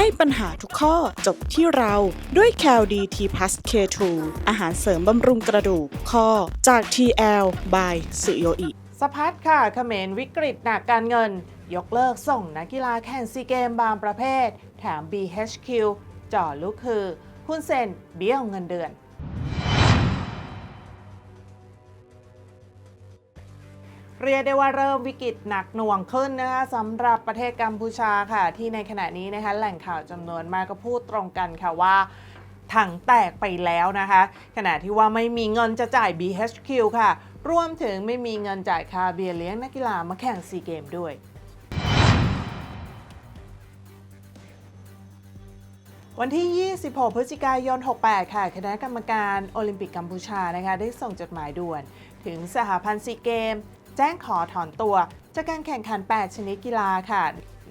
ให้ปัญหาทุกข้อจบที่เราด้วย c a l d t p l u s K2 อาหารเสริมบำรุงกระดูกข้อจาก TL by สุโยอิสพัดค่ะเขมรวิกฤตหนักการเงิน ยกเลิกส่งนักกีฬาแข่งซีเกมบางประเภท แถม BHQ จ่อลูกคือหุ้นเซนเบี้ยวเงินเดือน เรียกได้ว่าเริ่มวิกฤตหนักหน่วงขึ้นนะคะสำหรับประเทศกัมพูชาค่ะ ที่ในขณะนี้นะคะแหล่งข่าวจำนวนมากก็พูดตรงกันค่ะว่าถังแตกไปแล้วนะคะ ขณะที่ว่าไม่มีเงินจะจ่าย BHQ ค่ะ รวมถึงไม่มีเงินจ่ายค่าเบียเลี้ยงนักกีฬามาแข่งซีเกมด้วยวันที่ 26 พฤศจิกายน 68 ค่ะ คณะกรรมการโอลิมปิกกัมพูชานะคะ ได้ส่งจดหมายด่วน ถึงสหพันธ์ซีเกม แจ้งขอถอนตัว จากการแข่งขัน 8 ชนิดกีฬาค่ะ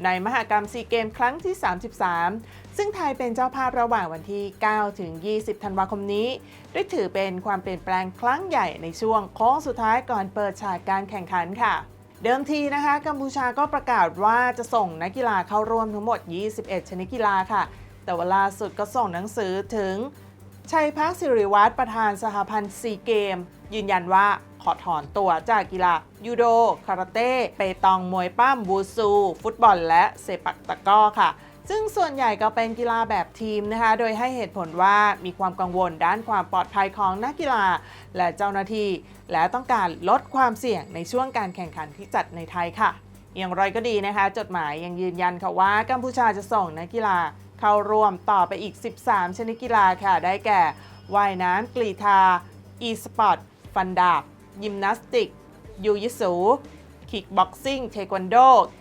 ในมหกรรมซีเกมครั้งที่ 33 ซึ่งไทยเป็นเจ้าภาพระหว่างวันที่ 9 ถึง 20 ธันวาคมนี้ ได้ถือเป็นความเปลี่ยนแปลงครั้งใหญ่ในช่วงโค้งสุดท้ายก่อนเปิดฉากการแข่งขันค่ะเดิมทีนะคะกัมพูชาก็ประกาศว่าจะส่งนักกีฬาเข้าร่วมทั้งหมด 21 ชนิดกีฬาค่ะ แต่ว่าล่าสุดก็ส่งหนังสือถึง ชัยพักศิริวัตรประธานสหพันธ์ซีเกม ยืนยันว่าขอถอนตัวจากกีฬายูโด คาราเต้ เปตอง มวยปั้มบูซู ฟุตบอล และเซปักตะก้อค่ะ ซึ่งส่วนใหญ่ก็เป็นกีฬาแบบทีมนะคะ โดยให้เหตุผลว่ามีความกังวลด้านความปลอดภัยของนักกีฬา และเจ้าหน้าที่ และต้องการลดความเสี่ยงในช่วงการแข่งขันที่จัดในไทยค่ะ อย่างไรก็ดีนะคะ จดหมายยังยืนยันค่ะว่ากัมพูชาจะส่งนักกีฬาเข้าร่วมต่อไปอีก 13 ชนิดกีฬาค่ะ ได้แก่ว่ายน้ำกรีธา อีสปอร์ต ฟันดาบ ยิมนาสติก ยูยิสู คิกบ็อกซิ่ง เทควันโด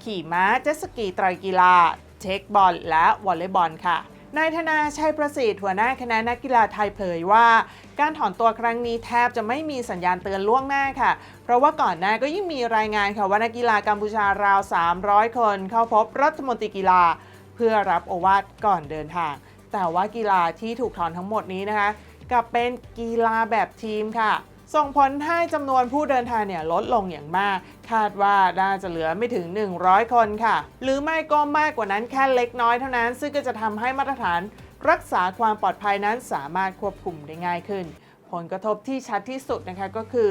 ขี่ม้า เจ็ตสกี ไตรกีฬา เทคบอล และวอลเลย์บอลค่ะ นายธนาชัยประสิทธิ์หัวหน้าคณะนักกีฬาไทยเผยว่า การถอนตัวครั้งนี้แทบจะไม่มีสัญญาณเตือนล่วงหน้าค่ะ เพราะว่าก่อนหน้าก็ยังมีรายงานค่ะว่านักกีฬากัมพูชาราว 300 คน เข้าพบรัฐมนตรีกีฬา เพื่อรับโอวาทก่อนเดินทาง แต่ว่ากีฬาที่ถูกถอนทั้งหมดนี้นะคะกลับเป็นกีฬาแบบทีมค่ะ ส่งผลให้จำนวนผู้เดินทางเนี่ยลดลงอย่างมาก คาดว่าน่าจะเหลือไม่ถึง 100 คนค่ะ หรือไม่ก็มากกว่านั้นแค่เล็กน้อยเท่านั้น ซึ่งก็จะทำให้มาตรฐานรักษาความปลอดภัยนั้นสามารถควบคุมได้ง่ายขึ้น ผลกระทบที่ชัดที่สุดนะคะก็คือ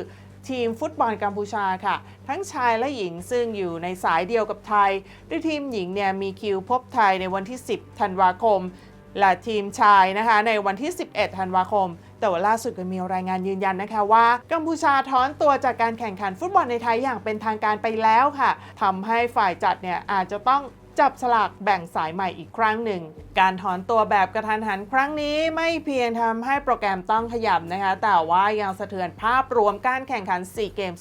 ทีมฟุตบอลกัมพูชาค่ะ ทั้งชายและหญิงซึ่งอยู่ในสายเดียวกับไทยโดยทีมหญิงเนี่ยมีคิวพบไทยในวันที่ 10 ธันวาคม และทีมชายนะคะในวันที่ 11 ธันวาคม แต่ว่าล่าสุดก็มีรายงานยืนยันนะคะว่า กัมพูชาถอนตัวจากการแข่งขันฟุตบอลในไทยอย่างเป็นทางการไปแล้วค่ะทำให้ฝ่ายจัดเนี่ยอาจจะต้องจับสลากแบ่งสายใหม่อีกครั้งหนึ่ง การถอนตัวแบบกระทันหันครั้งนี้ไม่เพียงทำให้โปรแกรมต้องขยับนะคะ แต่ว่ายังสะเทือนภาพรวมการแข่งขัน 4 เกม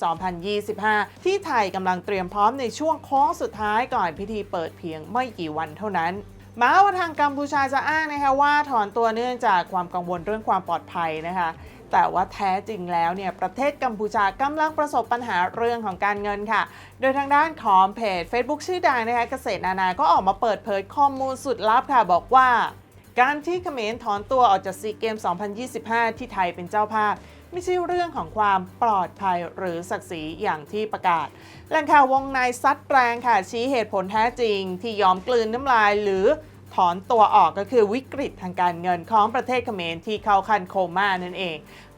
2025 ที่ไทยกำลังเตรียมพร้อมในช่วงโค้งสุดท้ายก่อนพิธีเปิดเพียงไม่กี่วันเท่านั้น แม้ว่าทางกัมพูชาจะอ้างนะคะว่าถอนตัวเนื่องจากความกังวลเรื่องความปลอดภัยนะคะแต่ว่าแท้จริงแล้วเนี่ยประเทศกัมพูชากำลังประสบปัญหาเรื่องของการเงินค่ะ โดยทางด้านของเพจ Facebook ชื่อดังนะคะเกษตรนานา ก็ออกมาเปิดเผยข้อมูลสุดลับค่ะบอกว่า การที่เขมรถอนตัวออกจากซีเกม 2025 ที่ไทยเป็นเจ้าภาพ ไม่ใช่เรื่องของความปลอดภัยหรือศักดิ์ศรีอย่างที่ประกาศแหล่งข่าววงในซัดแรงค่ะชี้เหตุผลแท้จริง ที่ยอมกลืนน้ำลายหรือถอนตัวออกก็คือวิกฤตทางการเงินของประเทศเขมรที่เข้าคันโคม่านั่นเอง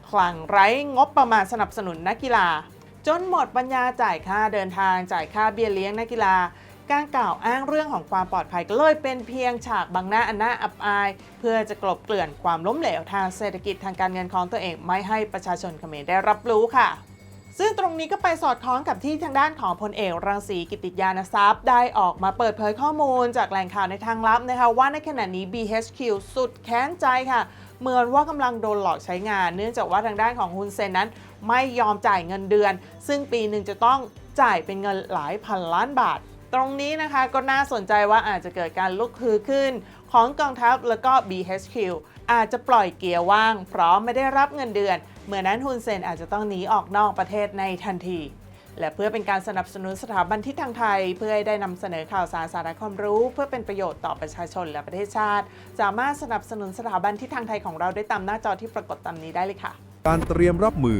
คลังไร้งบประมาณสนับสนุนนักกีฬา จนหมดปัญญาจ่ายค่าเดินทางจ่ายค่าเบี้ยเลี้ยงนักกีฬา การกล่าวอ้างเรื่องของความปลอดภัยก็เลยเป็นเพียงฉากบังหน้าอันน่าอับอาย เพื่อจะกลบเกลื่อนความล้มเหลวทางเศรษฐกิจทางการเงินของตัวเอง ไม่ให้ประชาชนเขมรได้รับรู้ค่ะซึ่งตรงนี้ก็ไปสอดคล้องกับที่ทางด้านของพลเอกรังสีกิติยานทรัพย์ ได้ออกมาเปิดเผยข้อมูลจากแหล่งข่าวในทางลับนะคะว่าในขณะนี้ BHQ สุดแค้นใจค่ะ เหมือนว่ากำลังโดนหลอกใช้งาน เนื่องจากว่าทางด้านของฮุนเซนนั้น ไม่ยอมจ่ายเงินเดือน ซึ่งปีหนึ่งจะต้องจ่ายเป็นเงินหลายพันล้านบาท ตรงนี้นะคะก็น่าสนใจว่าอาจจะเกิดการลุกฮือขึ้น ของกองทัพแล้วก็ BHQ อาจจะปล่อยเกียร์ว่าง เพราะไม่ได้รับเงินเดือน เมื่อนั้นฮุนเซนอาจจะต้องหนีออกนอกประเทศในทันที และเพื่อเป็นการสนับสนุนสถาบันทิศทางไทย เพื่อให้ได้นำเสนอข่าวสารสาระความรู้ เพื่อเป็นประโยชน์ต่อประชาชนและประเทศชาติ สามารถสนับสนุนสถาบันทิศทางไทยของเราได้ตามหน้าจอที่ปรากฏตามนี้ได้เลยค่ะ การเตรียมรับมือ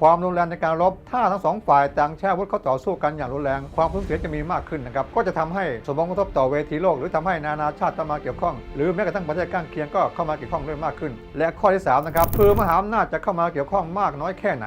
ความรุนแรงในการรบ ถ้าทั้งสองฝ่ายต่างแช่วุธเข้าต่อสู้กันอย่างรุนแรง ความสูญเสียจะมีมากขึ้นนะครับ ก็จะทำให้สมองกระทบต่อเวทีโลก หรือทำให้นานาชาติตามาเกี่ยวข้อง หรือแม้กระทั่งประเทศข้างเคียงก็เข้ามาเกี่ยวข้องด้วยมากขึ้น และข้อที่สามนะครับคือมหาอำนาจจะเข้ามาเกี่ยวข้องมากน้อยแค่ไหน